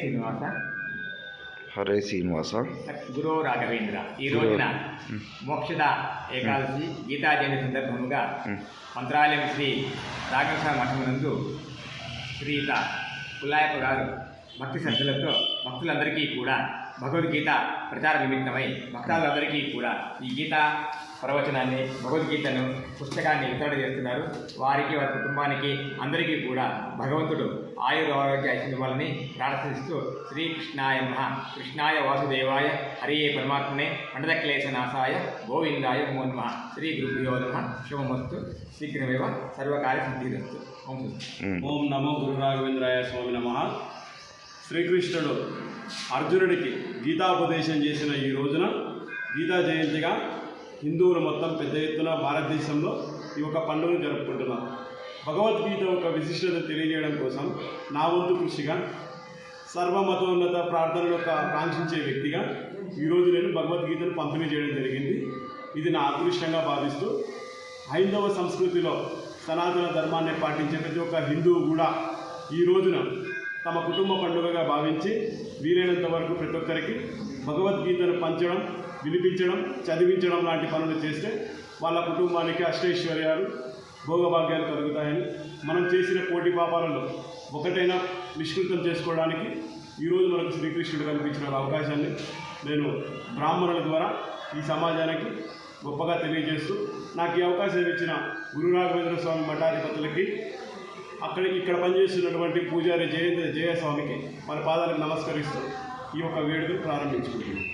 శ్రీనివాస. హరే శ్రీనివాస. గురు రాఘవేంద్ర. ఈ రోజున మోక్షద ఏకాదశి గీతా జయంతి సందర్భముగా. మంత్రాలయం శ్రీ రాఘవేశ్వర మఠమునందు శ్రీత పుల్లాయప్ప గారు భక్తి శ్రద్ధలతో భక్తులందరికీ కూడా భగవద్గీత ప్రచార నిమిత్తమై భక్తులందరికీ కూడా ఈ గీత ప్రవచనాన్ని భగవద్గీతను పుస్తకాన్ని వితరణ చేస్తున్నారు. వారికి వారి కుటుంబానికి అందరికీ కూడా భగవంతుడు ఆయురారోగ్య ఐశ్వర్యాలని ప్రార్థిస్తూ శ్రీకృష్ణాయ నమ. కృష్ణాయ వాసుదేవాయ హరియే పరమాత్మనే. పండదక్లేశనాశాయ గోవిందాయ నమో నమ. శ్రీ గురుభ్యో నమ. శుభమస్తు. శీఘ్రమేవ సర్వకార్య సిద్ధిరస్తు ఓం ఓం నమో గురు రాఘవేంద్రాయ స్వామి నమ. శ్రీకృష్ణుడు అర్జునుడికి గీతాపదేశం చేసిన ఈ రోజున గీతా జయంతిగా హిందువులు మొత్తం పెద్ద ఎత్తున భారతదేశంలో ఈ యొక్క పండుగను జరుపుకుంటున్నారు. భగవద్గీత యొక్క విశిష్టత తెలియజేయడం కోసం నా వంతు కృషిగా సర్వమతోన్నత ప్రార్థనల యొక్క కాంక్షించే వ్యక్తిగా ఈరోజు నేను భగవద్గీతను పంపిణీ చేయడం జరిగింది. ఇది నా అదృష్టంగా భావిస్తూ హైందవ సంస్కృతిలో సనాతన ధర్మాన్ని పాటించే ప్రతి ఒక్క హిందువు కూడా ఈ రోజున తమ కుటుంబ పండుగగా భావించి వీలైనంత వరకు ప్రతి ఒక్కరికి భగవద్గీతను పంచడం వినిపించడం చదివించడం లాంటి పనులు చేస్తే వాళ్ళ కుటుంబానికి అష్టైశ్వర్యాలు భోగభాగ్యాలు కలుగుతాయని మనం చేసిన కోటి పాపాలలో ఒకటైనా నిష్కృతం చేసుకోవడానికి ఈరోజు మనకు శ్రీకృష్ణుడు కల్పించిన అవకాశాన్ని నేను బ్రాహ్మణుల ద్వారా ఈ సమాజానికి గొప్పగా తెలియజేస్తూ నాకు ఈ అవకాశం ఇచ్చిన గురు రాఘవేంద్ర స్వామి మఠాధిపతులకి అక్కడ ఇక్కడ పనిచేస్తున్నటువంటి పూజారి జయ జయస్వామికి మన పాదాలకు నమస్కరిస్తూ ఈ యొక్క వేడుకను ప్రారంభించుకుంటున్నాం.